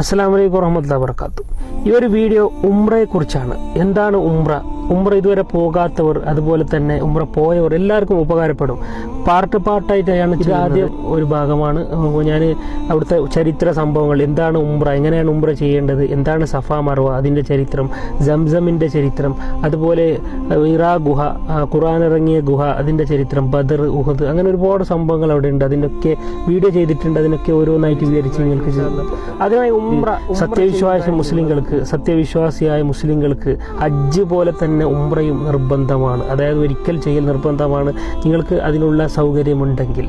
അസ്സാം വലൈക്കും വരഹമുല്ല വർക്കാത്തു ഈ ഒരു വീഡിയോ ഉംറയെക്കുറിച്ചാണ്. എന്താണ് ഉംറ? ഉംറ ഇതുവരെ പോകാത്തവർ അതുപോലെ തന്നെ ഉമ്ര പോയവർ എല്ലാവർക്കും ഉപകാരപ്പെടും. പാർട്ട് പാർട്ടായിട്ടാണ് ഇത് ആദ്യം ഒരു ഭാഗമാണ്. ഞാൻ അവിടുത്തെ ചരിത്ര സംഭവങ്ങൾ. എന്താണ് ഉംറ? എങ്ങനെയാണ് ഉംറ ചെയ്യേണ്ടത്? എന്താണ് സഫ മർവ? അതിന്റെ ചരിത്രം സംസമിന്റെ ചരിത്രം അതുപോലെ ഇറാ ഗുഹ ഖുറാൻ ഇറങ്ങിയ ഗുഹ അതിന്റെ ചരിത്രം ബദർ ഉഹദ് അങ്ങനെ ഒരുപാട് സംഭവങ്ങൾ അവിടെ ഉണ്ട്. അതിനൊക്കെ വീഡിയോ ചെയ്തിട്ടുണ്ട്. അതിനൊക്കെ ഓരോന്നായിട്ട് വിവരിച്ച് നിങ്ങൾക്ക്. അതിനായി ഉംറ സത്യവിശ്വാസ മുസ്ലിങ്ങൾക്ക് സത്യവിശ്വാസിയായ മുസ്ലിങ്ങൾക്ക് ഹജ്ജ് പോലെ തന്നെ ഉംറയും നിർബന്ധമാണ്. അതായത് ഒരിക്കൽ ചെയ്യൽ നിർബന്ധമാണ്. നിങ്ങൾക്ക് അതിനുള്ള സൗകര്യമുണ്ടെങ്കിൽ.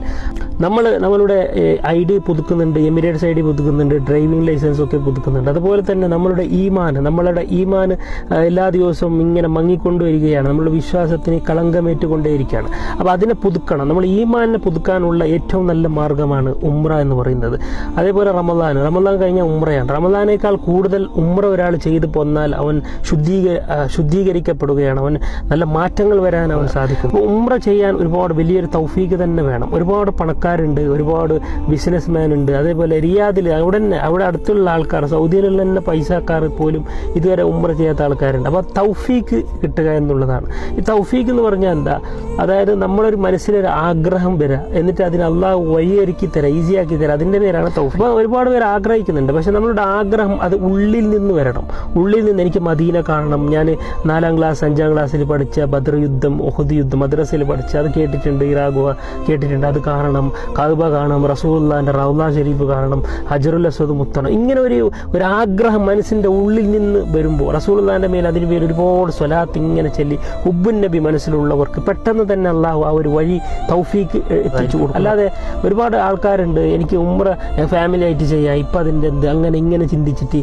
നമ്മൾ നമ്മളുടെ ഐ ഡി പുതുക്കുന്നുണ്ട് എമിറേറ്റ്സ് ഐ ഡി പുതുക്കുന്നുണ്ട് ഡ്രൈവിംഗ് ലൈസൻസ് ഒക്കെ പുതുക്കുന്നുണ്ട്. അതുപോലെ തന്നെ നമ്മളുടെ ഈമാൻ നമ്മളുടെ ഈമാൻ എല്ലാ ദിവസവും ഇങ്ങനെ മങ്ങിക്കൊണ്ടുവരികയാണ്. നമ്മുടെ വിശ്വാസത്തിന് കളങ്കമേറ്റുകൊണ്ടേയിരിക്കുകയാണ്. അപ്പോൾ അതിനെ പുതുക്കണം. നമ്മൾ ഈമാനിനെ പുതുക്കാനുള്ള ഏറ്റവും നല്ല മാർഗമാണ് ഉംറ എന്ന് പറയുന്നത്. അതേപോലെ റമദാൻ. റമദാൻ കഴിഞ്ഞാൽ ഉംറയാണ്. റമദാനേക്കാൾ കൂടുതൽ ഉംറ ഒരാൾ ചെയ്തു പോന്നാൽ അവൻ ശുദ്ധീക ആ, ശുദ്ധീകരിക്കപ്പെടുകയാണ് അവൻ നല്ല മാറ്റങ്ങൾ വരാൻ അവൻ സാധിക്കും. ഉമ്ര ചെയ്യാൻ ഒരുപാട് വലിയൊരു തൗഫീക്ക് തന്നെ വേണം. ഒരുപാട് പണക്കാരുണ്ട് ഒരുപാട് ബിസിനസ് മാൻ ഉണ്ട്. അതേപോലെ റിയാദിൽ അവിടെ തന്നെ അവിടെ അടുത്തുള്ള ആൾക്കാർ സൗദിയിലുള്ള തന്നെ പൈസക്കാർ പോലും ഇതുവരെ ഉമ്ര ചെയ്യാത്ത ആൾക്കാരുണ്ട്. അപ്പോൾ തൗഫീക്ക് കിട്ടുക എന്നുള്ളതാണ്. ഈ തൗഫീക്ക് എന്ന് പറഞ്ഞാൽ എന്താ? അതായത് നമ്മളൊരു മനസ്സിലൊരു ആഗ്രഹം വരിക എന്നിട്ട് അതിന് അള്ളാഹ് വഴിയൊരുക്കി തരാം ഈസിയാക്കി തരാം. അതിന്റെ പേരാണ് തൗഫീക്ക് അപ്പോൾ ഒരുപാട് പേര് ആഗ്രഹിക്കുന്നുണ്ട്. പക്ഷെ നമ്മളുടെ ആഗ്രഹം അത് ഉള്ളിൽ നിന്ന് വരണം. ഉള്ളിൽ നിന്ന് എനിക്ക് മദീന കാണണം. ഞാൻ നാലാം ക്ലാസ് അഞ്ചാം ക്ലാസ്സിൽ പഠിച്ച ബദർ യുദ്ധം ഒഹുദ് യുദ്ധം മദ്രസയിൽ പഠിച്ച അത് കേട്ടിട്ടുണ്ട് ഇറാഖുവ കേട്ടിട്ടുണ്ട്. അത് കാരണം കഹബ കാണണം റസൂല്ലാന്റെ റൗല ഷെരീഫ് കാണണം ഹജറുൽ അസ്വദ് മുത്തണം. ഇങ്ങനെ ഒരു ഒരു ആഗ്രഹം മനസ്സിന്റെ ഉള്ളിൽ നിന്ന് വരുമ്പോൾ റസൂലുള്ളാന്റെ മേൽ അതിന് പേര് ഒരുപാട് സ്വലാത്ത് ഇങ്ങനെ ചൊല്ലി ഉബ്ബുൻ നബി മനസ്സിലുള്ളവർക്ക് പെട്ടെന്ന് തന്നെ അള്ളാഹു ആ ഒരു വഴി തൗഫീക്ക് എത്തിച്ചു കൊടുക്കും. അല്ലാതെ ഒരുപാട് ആൾക്കാരുണ്ട്. എനിക്ക് ഉമ്ര ഫാമിലി ആയിട്ട് ചെയ്യാം ഇപ്പം അതിന്റെ എന്ത് അങ്ങനെ ഇങ്ങനെ ചിന്തിച്ചിട്ട്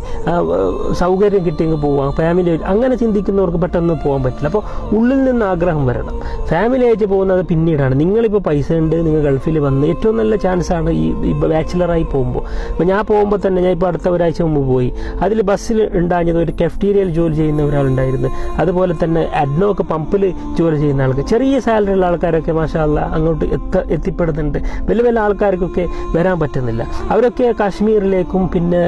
സൗകര്യം കിട്ടി സൗകര്യം കിട്ടിയെങ്കിൽ പോവാം ഫാമിലി അങ്ങനെ ചിന്തിക്കുന്നവർക്ക് പെട്ടെന്ന് പോകാൻ പറ്റില്ല. അപ്പോൾ ഉള്ളിൽ നിന്ന് ആഗ്രഹം വരണം. ഫാമിലി ആയിട്ട് പോകുന്നത് പിന്നീടാണ്. നിങ്ങളിപ്പോൾ പൈസ ഉണ്ട് നിങ്ങൾ ഗൾഫിൽ വന്ന് ഏറ്റവും നല്ല ചാൻസാണ് ഈ ബാച്ചിലറായി പോകുമ്പോൾ അപ്പോൾ ഞാൻ പോകുമ്പോൾ തന്നെ ഞാൻ ഇപ്പോൾ അടുത്ത ഒരാഴ്ച മുമ്പ് പോയി. അതിൽ ബസ്സിൽ ഉണ്ടാഞ്ഞത് ഒരു കെഫ്റ്റീരിയയിൽ ജോലി ചെയ്യുന്ന ഒരാളുണ്ടായിരുന്നു. അതുപോലെ തന്നെ അഡ്നോക്ക് പമ്പിൽ ജോലി ചെയ്യുന്ന ആൾക്ക്. ചെറിയ സാലറി ഉള്ള ആൾക്കാരൊക്കെ മാഷാല്ല അങ്ങോട്ട് എത്ത എത്തിപ്പെടുന്നുണ്ട്. വലിയ വലിയ ആൾക്കാർക്കൊക്കെ വരാൻ പറ്റുന്നില്ല. അവരൊക്കെ കാശ്മീരിലേക്കും പിന്നെ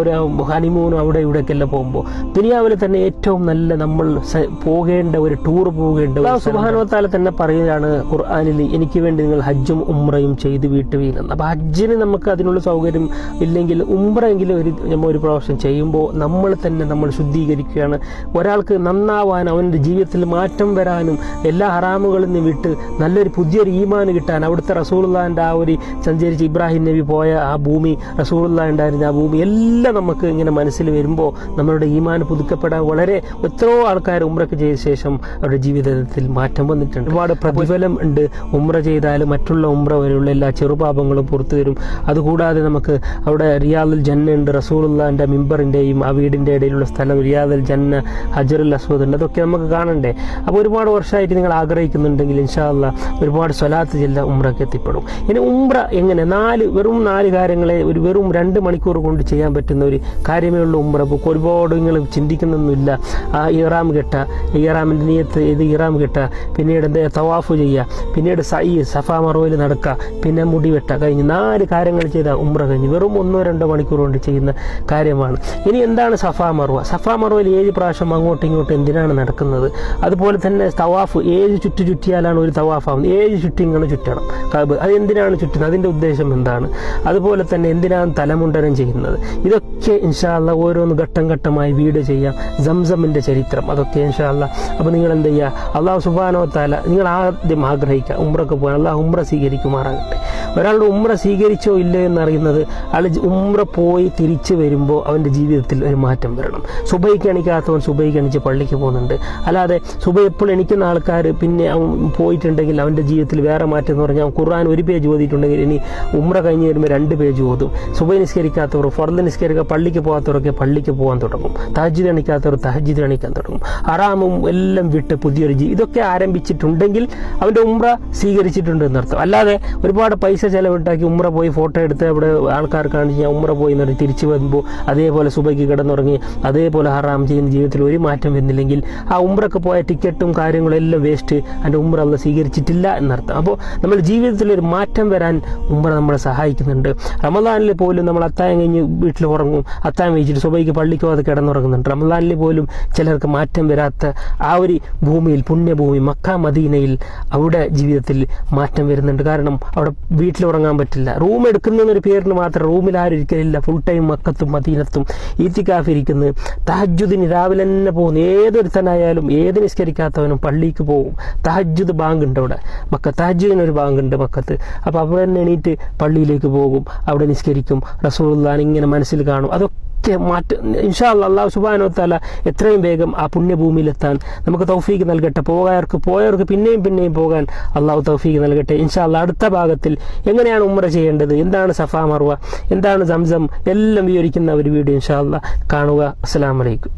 ഒരു ഹണിമൂണും അവിടെ ഇവിടെയൊക്കെ എല്ലാം പോകുമ്പോൾ ദുനിയാവിൽ തന്നെ ഏറ്റവും നല്ല നമ്മൾ പോകേണ്ട ഒരു ടൂർ പോകേണ്ട സുബാനോത്താല തന്നെ പറയുകയാണ് ഖുർആാനിൽ എനിക്ക് വേണ്ടി നിങ്ങൾ ഹജ്ജും ഉംറയും ചെയ്ത് വീട്ടുവീണെന്ന് അപ്പോൾ ഹജ്ജിന് നമുക്ക് അതിനുള്ള സൗകര്യം ഇല്ലെങ്കിൽ ഉംറയെങ്കിലും ഒരു നമ്മൾ ഒരു പ്രാവശ്യം ചെയ്യുമ്പോൾ നമ്മൾ തന്നെ നമ്മൾ ശുദ്ധീകരിക്കുകയാണ്. ഒരാൾക്ക് നന്നാവാൻ അവന്റെ ജീവിതത്തിൽ മാറ്റം വരാനും എല്ലാ ഹറാമുകളിൽ നിന്ന് വിട്ട് നല്ലൊരു പുതിയൊരു ഈമാന് കിട്ടാൻ അവിടുത്തെ റസൂലുള്ളാന്റെ ആ ഒരു സഞ്ചരിച്ച് ഇബ്രാഹിം നബി പോയ ആ ഭൂമി റസൂലുള്ള ഉണ്ടായിരുന്ന ആ ഭൂമി എല്ലാം നമുക്ക് ഇങ്ങനെ മനസ്സിൽ വരുമ്പോൾ നമ്മളുടെ ഈമാൻ പുതുക്കപ്പെടാൻ വളരെ എത്രയോ ആൾക്കാർ ഉമ്രക്ക് ചെയ്ത ശേഷം അവരുടെ ജീവിതത്തിൽ മാറ്റം വന്നിട്ടുണ്ട്. ഒരുപാട് പ്രതിഫലം ഉണ്ട്. ഉമ്ര ചെയ്താൽ മറ്റുള്ള ഉമ്ര വരെയുള്ള എല്ലാ ചെറുപാപങ്ങളും പുറത്തു വരും അതുകൂടാതെ നമുക്ക് അവിടെ റിയാദുൽ ജന്ന ഉണ്ട് റസൂലുള്ളാന്റെ മിമ്പറിന്റെയും ആ വീടിന്റെ ഇടയിലുള്ള സ്ഥലം റിയാദുൽ ജന്ന ഹജറുൽ അസ്വദ് ഉണ്ട്. അതൊക്കെ നമുക്ക് കാണണ്ടേ? അപ്പോൾ ഒരുപാട് വർഷമായിട്ട് നിങ്ങൾ ആഗ്രഹിക്കുന്നുണ്ടെങ്കിൽ ഇൻഷാല്ല ഒരുപാട് സ്വലാത്ത് ചെല്ല ഉമ്രക്ക് എത്തിപ്പെടും. ഇനി ഉംറ എങ്ങനെ? നാല് വെറും നാല് കാര്യങ്ങളെ ഒരു വെറും രണ്ട് മണിക്കൂർ കൊണ്ട് ചെയ്യാൻ പറ്റുന്ന ഒരു കാര്യമേ ഉള്ളൂ ഉംറ. ഇപ്പോൾ ഒരുപാട് നിങ്ങൾ ചിന്തിക്കുന്നൊന്നുമില്ല. ആ ഇറാം കെട്ട ഇറാമിന്റെ നീയത്ത് ഇത് ഇറാം കിട്ടുക പിന്നീട് എന്താ തവാഫ് ചെയ്യുക. പിന്നീട് സൈ സഫാ മറോയിൽ നടക്കുക. പിന്നെ മുടി വെട്ട കഴിഞ്ഞ് നാല് കാര്യങ്ങൾ ചെയ്താൽ ഉമ്ര കഴിഞ്ഞ് വെറും ഒന്നോ രണ്ടോ മണിക്കൂർ കൊണ്ട് ചെയ്യുന്ന കാര്യമാണ്. ഇനി എന്താണ് സഫാ മറുവ? സഫാ മറുവയിൽ ഏഴ് പ്രാവശ്യം അങ്ങോട്ടും ഇങ്ങോട്ടും എന്തിനാണ് നടക്കുന്നത്? അതുപോലെ തന്നെ തവാഫ് ഏഴ് ചുറ്റു ചുറ്റിയാലാണ് ഒരു തവാഫാവുന്നത്. ഏഴ് ചുറ്റിങ്ങനെ ചുറ്റണം. കബ്. അത് എന്തിനാണ് ചുറ്റുന്നത്? അതിന്റെ ഉദ്ദേശം എന്താണ്? അതുപോലെ തന്നെ എന്തിനാണ് തലമുണ്ടനം ചെയ്യുന്നത്? ഇതൊക്കെ ഇൻഷാല്ല ഓരോന്ന് ഘട്ടം ഘട്ടമായി വീട് ചെയ്യാം. സംസമിന്റെ ചരിത്രം അതൊക്കെ ഇൻഷാല്ല അപ്പോൾ നിങ്ങൾ എന്ത് ചെയ്യുക അള്ളാഹു സുബാനോ താല നിങ്ങൾ ആദ്യം ആഗ്രഹിക്കുക. ഉമ്രക്ക് പോകാൻ. അള്ളാഹു ഉമ്ര സ്വീകരിക്കുമാറാകട്ടെ. ഒരാളുടെ ഉമ്ര സ്വീകരിച്ചോ ഇല്ലയോ എന്നറിയുന്നത് അയാൾ ഉമ്ര പോയി തിരിച്ചു വരുമ്പോൾ അവന്റെ ജീവിതത്തിൽ ഒരു മാറ്റം വരണം. സുബൈക്ക് എണിക്കാത്തവൻ സുബൈക്ക് എണിച്ച് പള്ളിക്ക് പോകുന്നുണ്ട്. അല്ലാതെ സുബൈ എപ്പോൾ എണിക്കുന്ന ആൾക്കാർ പിന്നെ പോയിട്ടുണ്ടെങ്കിൽ അവന്റെ ജീവിതത്തിൽ വേറെ മാറ്റം എന്ന് പറഞ്ഞാൽ ഖുർആൻ ഒരു പേജ് ഓതിയിട്ടുണ്ടെങ്കിൽ ഇനി ഉമ്ര കഴിഞ്ഞ് വരുമ്പോൾ രണ്ട് പേജ് ഓതും. സുബൈ നിസ്കരിക്കാത്തവർ ഫർദ് നിസ്കരിക്കുക പള്ളിക്ക് പോകാത്തവരൊക്കെ പള്ളിക്ക് പോകാൻ തുടങ്ങും. തഹജിദ് എണിക്കാത്തവർ തഹജിദ് എണിക്കാൻ തുടങ്ങും. ഹറാമും എല്ലാം വിട്ട് പുതിയൊരു ജീവി ഇതൊക്കെ ആരംഭിച്ചിട്ടുണ്ടെങ്കിൽ അവന്റെ ഉമ്ര സ്വീകരിച്ചിട്ടുണ്ട് എന്നർത്ഥം. അല്ലാതെ ഒരുപാട് പൈസ ചെലവിട്ടാക്കി ഉമ്ര പോയി ഫോട്ടോ എടുത്ത് അവിടെ ആൾക്കാർ കാണിച്ച് ഞാൻ ഉമ്ര പോയി എന്നിട്ട് തിരിച്ചു വരുമ്പോൾ അതേപോലെ സുബയ്ക്ക് കിടന്നുറങ്ങി അതേപോലെ ഹറാം ചെയ്യുന്ന ജീവിതത്തിൽ ഒരു മാറ്റം വരുന്നില്ലെങ്കിൽ ആ ഉമ്രക്ക് പോയ ടിക്കറ്റും കാര്യങ്ങളും എല്ലാം വേസ്റ്റ് അതിന്റെ ഉമ്ര അല്ല സ്വീകരിച്ചിട്ടില്ല എന്നർത്ഥം. അപ്പോൾ നമ്മൾ ജീവിതത്തിൽ ഒരു മാറ്റം വരാൻ ഉമ്ര നമ്മളെ സഹായിക്കുന്നുണ്ട്. റമദാനിൽ പോലും നമ്മൾ അത്തായം കഴിഞ്ഞ് വീട്ടിൽ ഉറങ്ങും. അത്തായം വെച്ചിട്ട് സ്വഭയ്ക്ക് പള്ളിക്ക് പോകാതെ കിടന്നുറങ്ങുന്നുണ്ട്. റംലാനിൽ പോലും ചിലർക്ക് മാറ്റം വരാത്ത ആ ഒരു ഭൂമിയിൽ പുണ്യഭൂമി മക്ക മദീനയിൽ അവിടെ ജീവിതത്തിൽ മാറ്റം വരുന്നുണ്ട്. കാരണം അവിടെ വീട്ടിൽ ഉറങ്ങാൻ പറ്റില്ല. റൂം എടുക്കുന്നൊരു പേരിന് മാത്രം റൂമിൽ ആരും ഇരിക്കലില്ല ഫുൾ ടൈം മക്കത്തും മദീനത്തും ഈത്തിക്കാഫ് ഇരിക്കുന്നത് തഹജുദിന് രാവിലെ തന്നെ പോകുന്നു. ഏതൊരുത്തനായാലും ഏത് നിസ്കരിക്കാത്തവനും പള്ളിക്ക് പോകും. തഹജുദ് ബാങ്ക് ഉണ്ട് അവിടെ. മക്ക തഹജുദിനൊരു ബാങ്ക് ഉണ്ട് മക്കത്ത്. അപ്പോൾ അവിടെ തന്നെ എണീറ്റ് പള്ളിയിലേക്ക് പോകും. അവിടെ നിസ്കരിക്കും. റസൂലുള്ളാൻ ഇങ്ങനെ മനസ്സിൽ കാണും. അതൊക്കെ മാറ്റ ഇൻഷാ അല്ലാ അള്ളാഹു സുബാനോ താല എത്രയും വേഗം ആ പുണ്യഭൂമിയിലെത്താൻ നമുക്ക് തൗഫീക്ക് നൽകട്ടെ. പോകാർക്ക് പോയവർക്ക് പിന്നെയും പിന്നെയും പോകാൻ അള്ളാഹു തൗഫീക്ക് നൽകട്ടെ. ഇൻഷാ അല്ലാ അടുത്ത ഭാഗത്തിൽ എങ്ങനെയാണ് ഉമ്ര ചെയ്യേണ്ടത്? എന്താണ് സഫാ മറുവ എന്താണ് സംസം? എല്ലാം വിവരിക്കുന്ന ഒരു വീഡിയോ ഇൻഷാ അല്ലാ കാണുക. അസ്സാം അലൈക്കും.